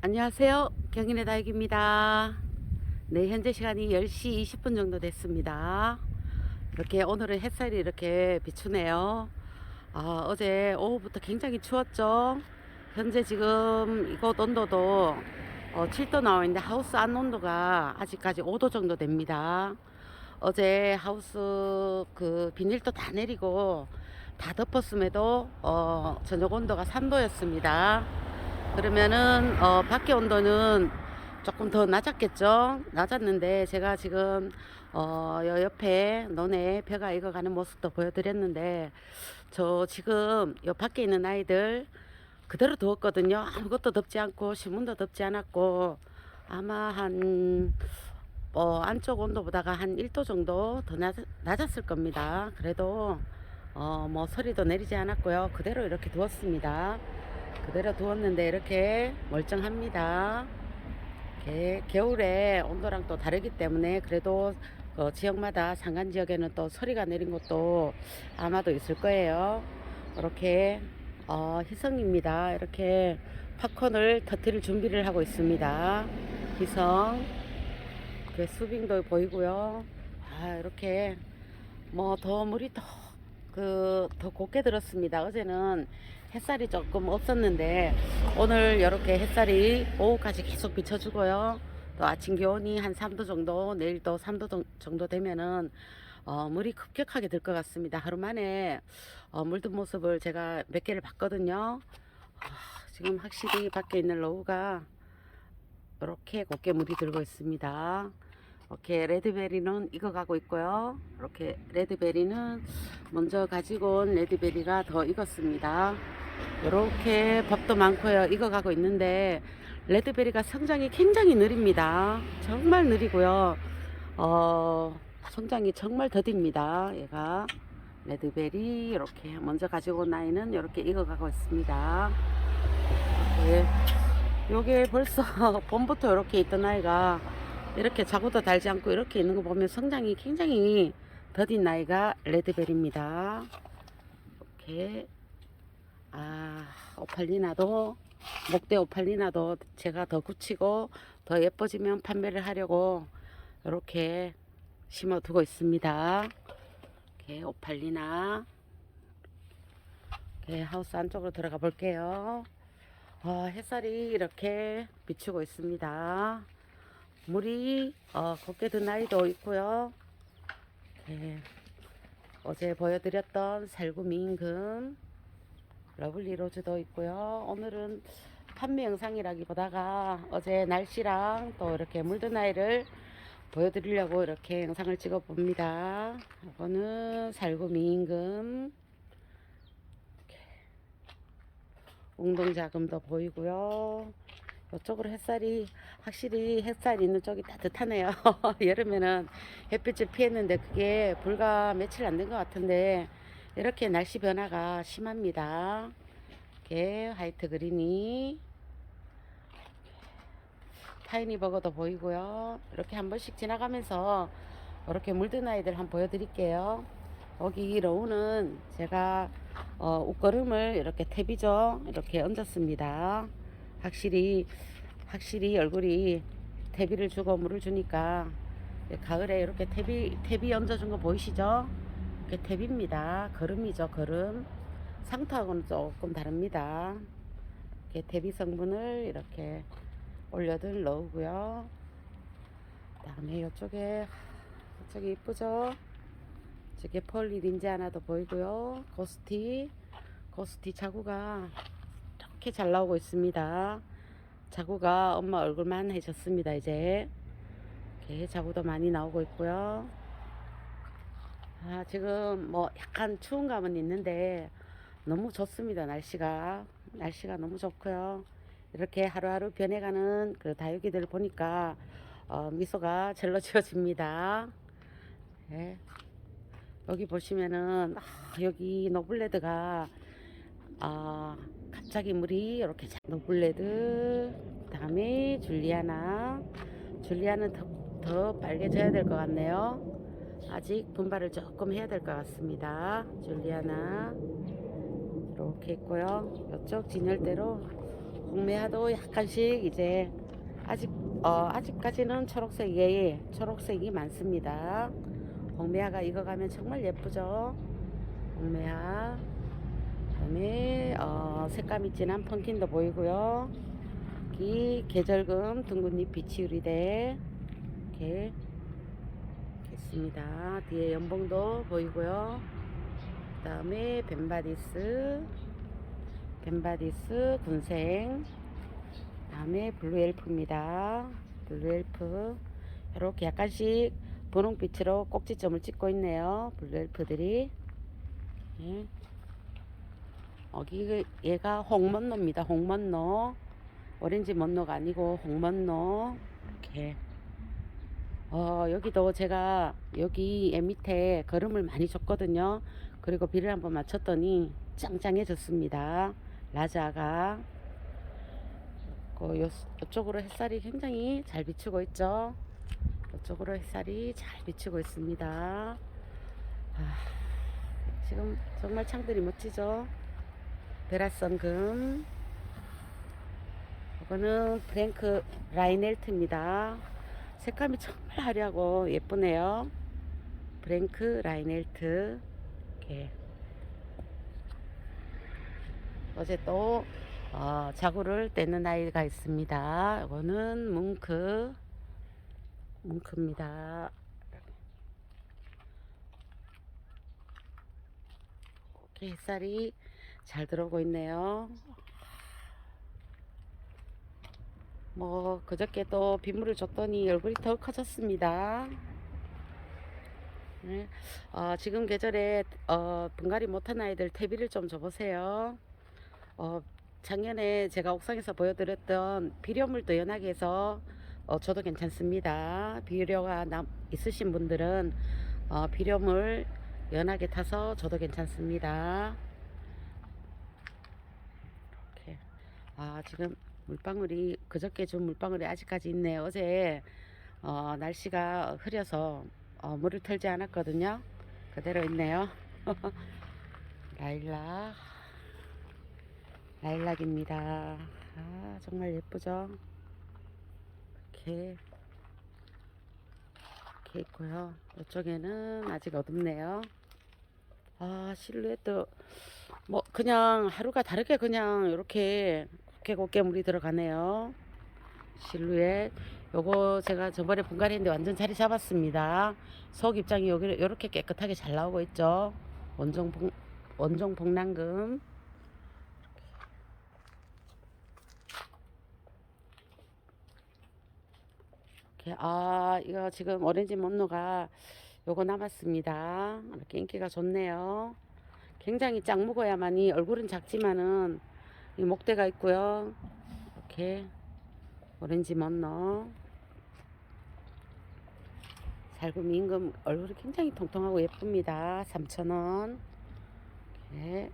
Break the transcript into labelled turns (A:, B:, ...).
A: 안녕하세요. 경인의 다육입니다. 네, 현재 시간이 10시 20분 정도 됐습니다. 이렇게 오늘은 햇살이 이렇게 비추네요. 아, 어제 오후부터 굉장히 추웠죠. 현재 지금 이곳 온도도 어, 7도 나와 있는데 하우스 안 온도가 아직까지 5도 정도 됩니다. 어제 하우스 그 비닐도 다 내리고 다 덮었음에도 어, 저녁 온도가 3도였습니다. 그러면은 어, 밖에 온도는 조금 더 낮았겠죠. 낮았는데 제가 지금 어, 여 옆에 논에 벼가 익어가는 모습도 보여드렸는데 저 지금 여 밖에 있는 아이들 그대로 더웠거든요. 아무것도 덥지 않고 신문도 덥지 않았고 아마 한 어, 안쪽 온도보다가 한 1도 정도 더 낮, 낮았을 겁니다. 그래도 어, 뭐 소리도 내리지 않았고요. 그대로 이렇게 두었습니다. 그대로 두었는데 이렇게 멀쩡합니다. 이렇게 겨울에 온도랑 또 다르기 때문에 그래도 그 지역마다 산간 지역에는 또 소리가 내린 곳도 아마도 있을 거예요. 이렇게 어, 희성입니다. 이렇게 팝콘을 터트릴 준비를 하고 있습니다. 희성. 그 수빙도 보이고요. 아, 이렇게 뭐 더 물이 더 그 더 곱게 들었습니다. 어제는 햇살이 조금 없었는데 오늘 이렇게 햇살이 오후까지 계속 비춰주고요. 또 아침 기온이 한 3도 정도, 내일도 3도 정- 정도 되면은 어, 물이 급격하게 들 것 같습니다. 하루 만에 어, 물든 모습을 제가 몇 개를 봤거든요. 아, 지금 확실히 밖에 있는 로우가 이렇게 곱게 물이 들고 있습니다. 이렇게 레드베리는 익어가고 있고요. 이렇게 레드베리는 먼저 가지고 온 레드베리가 더 익었습니다. 이렇게 밥도 많고요. 익어가고 있는데 레드베리가 성장이 굉장히 느립니다. 정말 느리고요. 어, 성장이 정말 더딥니다. 얘가 레드베리 이렇게 먼저 가지고 온 아이는 이렇게 익어가고 있습니다. 예. 요게 벌써 봄부터 이렇게 있던 아이가 이렇게 자구도 달지 않고 이렇게 있는 거 보면 성장이 굉장히 더딘 아이가 레드벨입니다. 이렇게 아 오팔리나도 목대 오팔리나도 제가 더 굳히고 더 예뻐지면 판매를 하려고 이렇게 심어두고 있습니다. 이렇게 오팔리나 이렇게 하우스 안쪽으로 들어가 볼게요. 어, 햇살이 이렇게 비추고 있습니다. 물이 어, 곱게 든 아이도 있고요. 예, 어제 보여드렸던 살구미 임금 러블리 로즈도 있고요. 오늘은 판매 영상이라기보다가 어제 날씨랑 또 이렇게 물든 아이를 보여드리려고 이렇게 영상을 찍어 봅니다. 이거는 살구미 임금 웅동자금도 보이고요. 이쪽으로 햇살이 확실히 햇살 있는 쪽이 따뜻하네요. 여름에는 햇빛을 피했는데 그게 불과 며칠 안 된 것 같은데 이렇게 날씨 변화가 심합니다. 이렇게 화이트 그린이 타이니 버거도 보이고요. 이렇게 한 번씩 지나가면서 이렇게 물든 아이들 한번 보여드릴게요. 여기 로우는 제가 어, 옷걸음을 이렇게 탭이죠. 이렇게 얹었습니다. 확실히 확실히 얼굴이 태비를 주고 물을 주니까 가을에 이렇게 태비 태비 얹어준 거 보이시죠? 이렇게 태비입니다. 걸음이죠, 걸음. 상토하고는 조금 다릅니다. 이렇게 태비 성분을 이렇게 올려둔 러우고요. 그다음에 이쪽에 이쪽이 이쁘죠? 저게 펄리 린지 하나도 보이고요. 고스티 고스티 자구가 이렇게 잘 나오고 있습니다. 자구가 엄마 얼굴만 해졌습니다. 이제 이렇게 자구도 많이 나오고 있고요. 아 지금 뭐 약간 추운 감은 있는데 너무 좋습니다. 날씨가 날씨가 너무 좋고요. 이렇게 하루하루 변해가는 그 다육이들 보니까 어, 미소가 절로 지어집니다. 예. 여기 보시면은 아, 여기 노블레드가 아 갑자기 물이 이렇게 자- 노블레드 그 다음에 줄리아나 줄리아는 더, 더 빨개져야 될 것 같네요. 아직 분발을 조금 해야 될 것 같습니다. 줄리아나 이렇게 있고요. 이쪽 진열대로 홍매화도 약간씩 이제 아직 어 아직까지는 초록색 예 초록색이 많습니다. 홍매화가 익어가면 정말 예쁘죠. 홍매화. 그다음에 어 색감이 진한 펑킨도 보이고요. 여기 계절금 둥근잎 비치우리대 이렇게 있습니다. 뒤에 연봉도 보이고요. 그 다음에 벤바디스, 벤바디스 군생, 그 다음에 블루엘프입니다. 블루엘프. 이렇게 약간씩 분홍빛으로 꼭지점을 찍고 있네요. 블루엘프들이. 예. 여기 얘가 홍먼노입니다. 홍먼노. 오렌지 먼노가 아니고 홍먼노. 이렇게. 어, 여기도 제가 여기 애 밑에 거름을 많이 줬거든요. 그리고 비를 한번 맞췄더니 짱짱해졌습니다. 라자가. 그 요, 이쪽으로 햇살이 굉장히 잘 비추고 있죠. 이쪽으로 햇살이 잘 비추고 있습니다. 아, 지금 정말 창들이 멋지죠. 베라선금. 이거는 프랭크 라이넬트입니다. 색감이 정말 화려하고 예쁘네요. 브랭크 라이넬트. 이렇게. 어제 또 어, 자구를 떼는 아이가 있습니다. 이거는 뭉크. 뭉크입니다. 이렇게 햇살이 잘 들어오고 있네요. 뭐 그저께 또 빗물을 줬더니 얼굴이 더 커졌습니다. 네. 어, 지금 계절에 어, 분갈이 못한 아이들 퇴비를 좀 줘보세요. 어, 작년에 제가 옥상에서 보여드렸던 비료물도 연하게 해서 어, 줘도 괜찮습니다. 비료가 남, 있으신 분들은 어, 비료물 연하게 타서 줘도 괜찮습니다. 이렇게 아 지금 물방울이 그저께 준 물방울이 아직까지 있네요. 어제 어, 날씨가 흐려서 어, 물을 털지 않았거든요. 그대로 있네요. 라일락 라일락입니다. 아 정말 예쁘죠? 이렇게 이렇게 있고요. 이쪽에는 아직 어둡네요. 아 실루엣도 뭐 그냥 하루가 다르게 그냥 이렇게 곱게 곱게 물이 들어가네요. 실루엣. 요거 제가 저번에 분갈이했는데 완전 자리 잡았습니다. 속 입장이 여기 이렇게 깨끗하게 잘 나오고 있죠. 원종 봉, 원종 복랑금. 이렇게 아 이거 지금 오렌지 먼노가 요거 남았습니다. 이렇게 인기가 좋네요. 굉장히 짱 먹어야만이 얼굴은 작지만은 이 목대가 있고요. 이렇게 오렌지 먼너 살구미 임금 얼굴이 굉장히 통통하고 예쁩니다. 3,000원. 이렇게